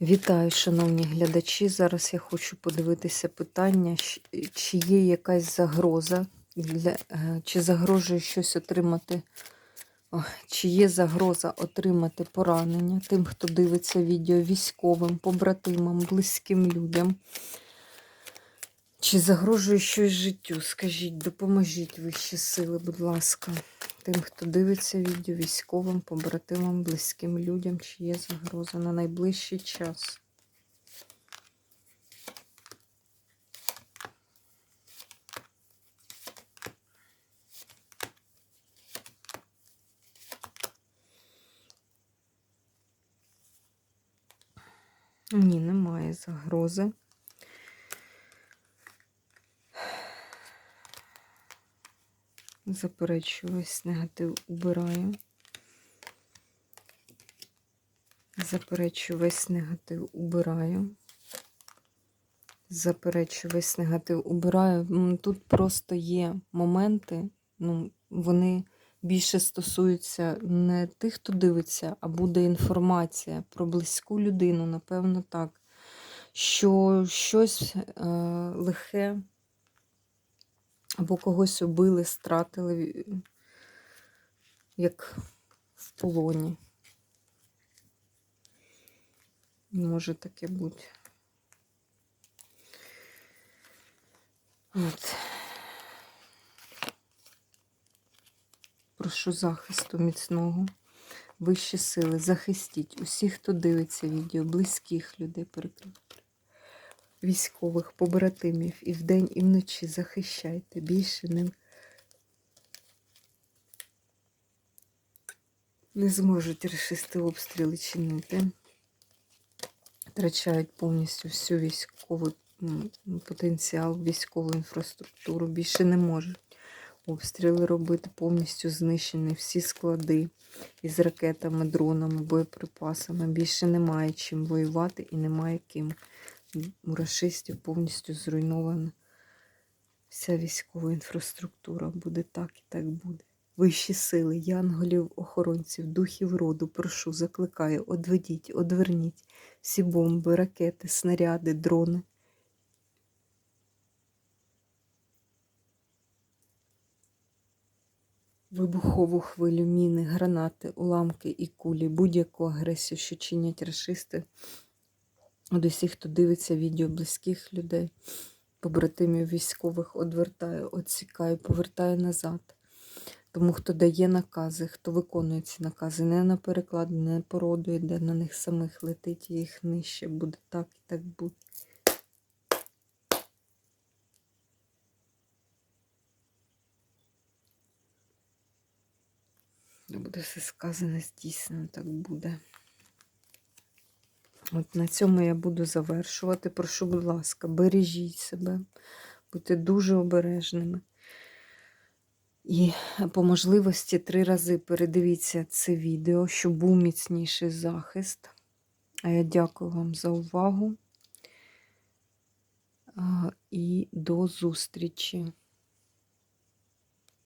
Вітаю, шановні глядачі. Зараз я хочу подивитися питання, чи є якась загроза, для, е, чи загрожує щось отримати, ой, чи є загроза отримати поранення тим, хто дивиться відео військовим, побратимам, близьким людям. Чи загрожує щось життю? Скажіть, допоможіть вищі сили, будь ласка. Тим, хто дивиться відео військовим, побратимам, близьким людям, чи є загроза на найближчий час. Ні, немає загрози. Заперечую весь негатив убираю. Заперечую весь негатив убираю. Заперечую весь негатив убираю. Тут просто є моменти, ну, вони більше стосуються не тих, хто дивиться, а буде інформація про близьку людину, напевно, так. Що щось е, лихе або когось убили, стратили, як в полоні. Може таке бути. От. Прошу захисту міцного. Вищі сили, захистіть усіх, хто дивиться відео, близьких людей, перекривайте військових, побратимів і вдень, і вночі захищайте. Більше не, не зможуть рашисти обстріли чинити. Втрачають повністю всю військову потенціал, військову інфраструктуру. Більше не можуть обстріли робити, повністю знищені всі склади із ракетами, дронами, боєприпасами. Більше немає чим воювати і немає ким у рашистів повністю зруйнована вся військова інфраструктура. Буде так і так буде. Вищі сили, янголів, охоронців, духів роду, прошу, закликаю, одведіть, одверніть всі бомби, ракети, снаряди, дрони. Вибухову хвилю, міни, гранати, уламки і кулі, будь-яку агресію, що чинять рашисти. От усіх, хто дивиться відео близьких людей, побратимів військових, одвертаю, відсікаю, повертаю назад. Тому хто дає накази, хто виконує ці накази, не на переклад, не породу йде, на них самих летить, і їх нижче буде так і так буде. Буде все сказане, здійснено, так буде. От на цьому я буду завершувати. Прошу, будь ласка, бережіть себе, будьте дуже обережними. І по можливості три рази передивіться це відео, щоб був міцніший захист. А я дякую вам за увагу і до зустрічі.